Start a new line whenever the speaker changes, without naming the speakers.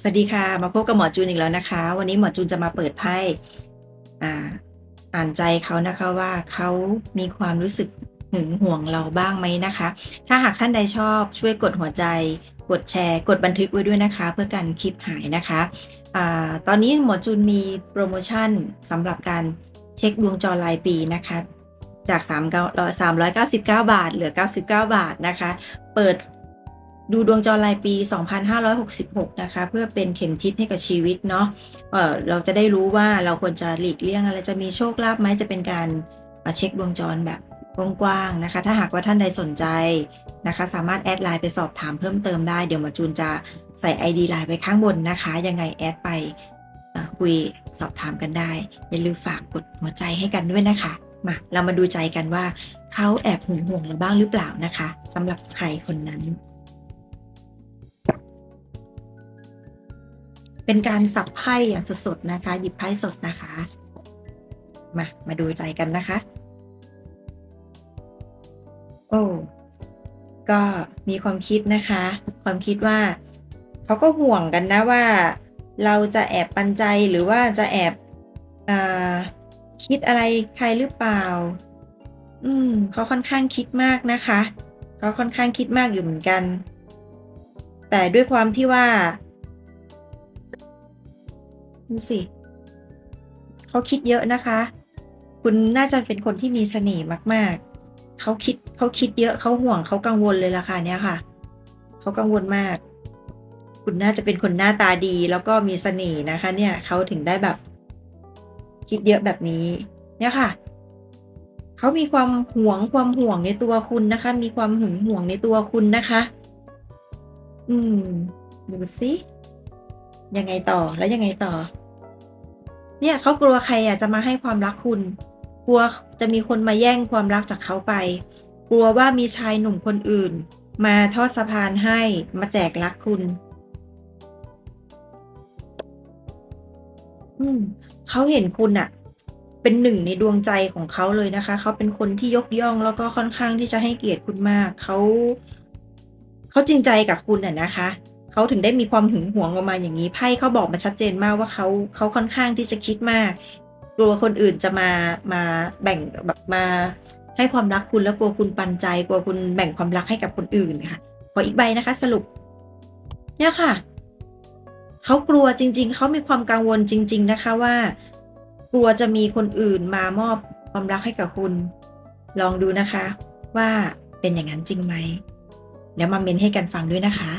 สวัสดีค่ะ มาพบกับหมอจูนอีกแล้วนะคะ วันนี้หมอจูนจะมาเปิดไพ่อ่าอ่านใจเขานะคะว่าเขามีความรู้สึกหึงห่วงเราบ้างไหมนะคะ ถ้าหากท่านใดชอบช่วยกดหัวใจ กดแชร์ กดบันทึกไว้ด้วยนะคะ เพื่อการคลิปหายนะคะอาตอนนี้หมอจูนมีโปรโมชั่นสำหรับการเช็คดวงจอรายปีนะคะจาก3 399 บาท เหลือ 99 บาทนะคะ เปิด ดูดวงจอรายปี 2566 นะคะ เพื่อเป็นเข็มทิศให้กับชีวิตเนาะเออเราจะได้รู้ว่าเราควรจะหลีกเลี่ยงอะไรจะมีโชคลาภไหมจะเป็นการมาเช็คดวงจรแบบกว้างๆนะคะ ถ้าหากว่าท่านใดสนใจนะคะ สามารถแอดไลน์ไปสอบถามเพิ่มเติมได้ เดี๋ยวมาจูนจะใส่ ID ไลน์ไปข้างบนนะคะ ยังไงแอดไปคุยสอบถามกันได้ อย่าลืมฝากกดหัวใจให้กันด้วยนะคะ มาเรามาดูใจกันว่าเขาแอบหึงห่วงเราบ้างหรือเปล่านะคะสำหรับใครคนนั้น เป็นการสับไพ่อย่างสดๆนะคะ หยิบไพ่สดนะคะ มา มาดูใจกันนะคะ โอ้ก็มีความคิดนะคะ ความคิดว่าเขาก็ห่วงกันนะว่า เราจะแอบปันใจหรือว่าจะแอบอคิดอะไรใครหรือเปล่า อืมเขาค่อนข้างคิดมากนะคะเขาค่อนข้างคิดมากอยู่เหมือนกัน แต่ด้วยความที่ว่า ดูสิเขาคิดเยอะนะคะ คุณน่าจะเป็นคนที่มีเสน่ห์มาก ๆ เขาคิดเขาคิดเยอะเขาห่วงเขากังวลเลยล่ะค่ะเนี่ยค่ะเขากังวลมาก คุณน่าจะเป็นคนหน้าตาดีแล้วก็มีเสน่ห์นะคะ เนี่ยเขาถึงได้แบบ คิดเยอะแบบนี้ เนี่ยค่ะเขามีความห่วงความห่วงในตัวคุณนะคะ มีความหึงห่วงในตัวคุณนะคะ อืม ดูสิยังไงต่อแล้วยังไงต่อ เนี่ยเขากลัวใครอะจะมาให้ความรักคุณ กลัวจะมีคนมาแย่งความรักจากเขาไป กลัวว่ามีชายหนุ่มคนอื่น มาทอดสะพานให้มาแจกรักคุณอืมเขาเห็นคุณอะเป็นหนึ่งในดวงใจของเขาเลยนะคะ เขาเป็นคนที่ยกย่องแล้วก็ค่อนข้างที่จะให้เกียรติคุณมาก เขา เขาจริงใจกับคุณอะนะคะ เขาถึงได้มีความหึงหวงออกมาอย่างนี้ไพ่เขาบอกมาชัดเจนมากว่าเขาเขาค่อนข้างที่จะคิดมาก กลัวคนอื่นจะมามาแบ่งแบบมาให้ความรักคุณแล้วกลัวคุณปันใจ กลัวคุณแบ่งความรักให้กับคนอื่นค่ะขออีกใบนะคะ สรุป เนี่ยค่ะเขากลัวจริง ๆเขามีความกังวลจริง ๆ นะคะว่า กลัวจะมีคนอื่นมามอบความรักให้กับคุณ ลองดูนะคะ ว่าเป็นอย่างนั้นจริงไหมเดี๋ยวมาเมนให้กันฟังด้วยนะคะ